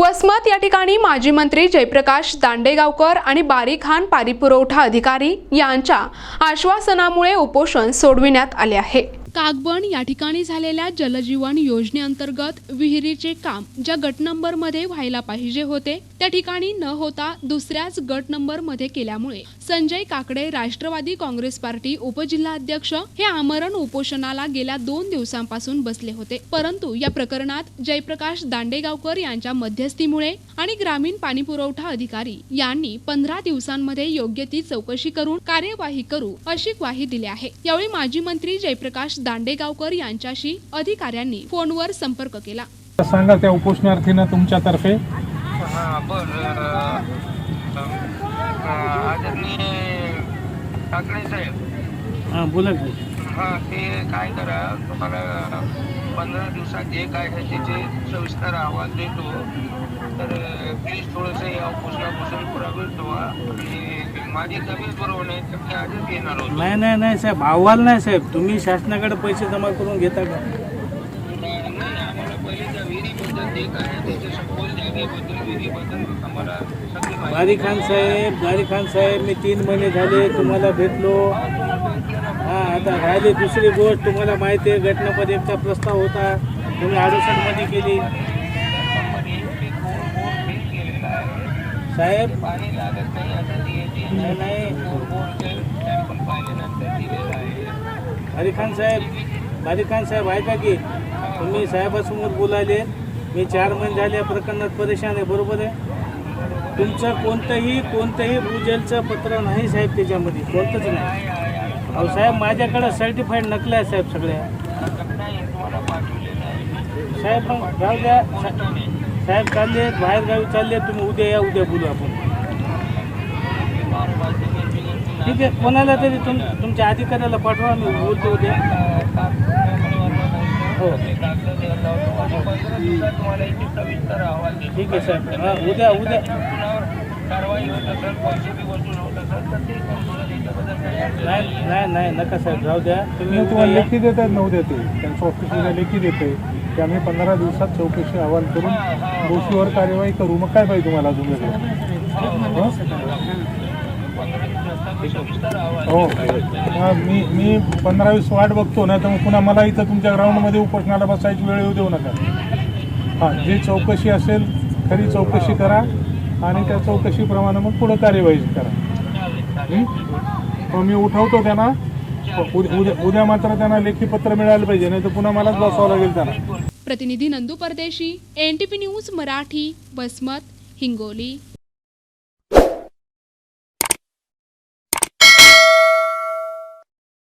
वसमत या ठिकाणी माजी मंत्री जयप्रकाश दांडेगावकर आणि बारी खान पाणीपुरवठा अधिकारी यांच्या आश्वासनामुळे उपोषण सोडविण्यात आले आहे. कागबन या ठिकाणी झालेल्या जलजीवन योजनेअंतर्गत विहिरीचे काम ज्या गट नंबरमध्ये व्हायला पाहिजे होते त्या ठिकाणी न होता दुसऱ्याच गट नंबरमध्ये केल्यामुळे संजय काकडे राष्ट्रवादी काँग्रेस पार्टी उपजिल्हाध्यक्ष हे आमरण उपोषणाला गेल्या दोन दिवसांपासून बसले होते. परंतु या प्रकरणात जयप्रकाश दांडेगावकर यांच्या मध्यस्थीमुळे आणि ग्रामीण पाणी पुरवठा अधिकारी यांनी पंधरा दिवसांमध्ये योग्य ती चौकशी करून कार्यवाही करू अशी ग्वाही दिली आहे. यावेळी माजी मंत्री जयप्रकाश दांडेगावकर यांच्याशी अधिकाऱ्यांनी फोनवर संपर्क केला. सांगा त्या उपोषणार्थीनं तुमच्यातर्फे. हा ठाकरे साहेब. हां बोला की. हा ते काय करा तुम्हाला पंधरा दिवसात जे काय आहे त्याचे सविस्तर अहवाल देतो. तर प्लीज थोडंसं या उपोषणापासून पुरा वेळ ठेवा आणि माझी नाही तर मी आजच येणार होतो. नाही नाही नाही साहेब अहवाल नाही साहेब. तुम्ही शासनाकडे पैसे जमा करून घेता का? नाही आम्हाला पहिले त्या विहिरीबद्दल जे काय आहे त्याचे सखोल जागेबद्दल विहिरीबद्दल आम्हाला सगळी माहिती बारी खान साहेब बारी खान साहेब मी तीन महिने झाले तुम्हाला भेटलो. हां आता राहिली दुसरी गोष्ट तुम्हाला माहिती आहे घटनापद एकचा प्रस्ताव होता. तुम्ही अडुसष्टमध्ये केली. साहेब. पाणी लागत नाही आता नाही नाही बोरचे सॅम्पल पाहिल्यानंतर दिलेलं आहे बारी खान साहेब बारी खान साहेब ऐका की तुम्ही साहेबासमोर बोलाले मी चार महिने झाले या प्रकरणात परेशान आहे बरोबर आहे? तुमचं कोणतंही कोणतंही भूजलचं पत्र नाही साहेब त्याच्यामध्ये कोणतंच नाही. अहो साहेब माझ्याकडे सर्टिफाईड नकल्या आहे साहेब सगळ्या. साहेब मग राहू द्या. साहेब चालले आहेत, बाहेर गावी चालले आहेत, तुम्ही उद्या या उद्या बोलू आपण. ठीक आहे कोणाला तरी तुम तुमच्या अधिकाऱ्याला पाठवा मी बोलतो उद्या. हो. ठीक आहे साहेब. हां उद्या उद्या. ते नाही नाही नाही नका साहेब. राहू द्या. तुम्ही तुम्हाला. लेखी देत आहेत नऊ देते त्यांचं ऑफिस उद्या लेखी देते. की आम्ही पंधरा दिवसात चौकशी अहवाल करून दोषीवर कार्यवाही करू. मग काय पाहिजे तुम्हाला अजून वेगळं? हो? मग मी मी पंधरा वीस वाट बघतो नाही तर मग पुन्हा मला इथं तुमच्या ग्राउंडमध्ये उपोषणाला बसायची वेळ येऊ देऊ नका. हां जी चौकशी असेल खरी चौकशी करा आणि त्या चौकशीप्रमाणे मग पुढं कार्यवाही करा. हं? मी उठवतो त्यांना. उद्या उद्या उद्या मात्र त्यांना लेखी पत्र मिळालं पाहिजे नाही तर पुन्हा मलाच बसावं लागेल त्यांना. प्रतिनिधी Nandu Pardeshi N T P news Marathi Basmat Hingoli.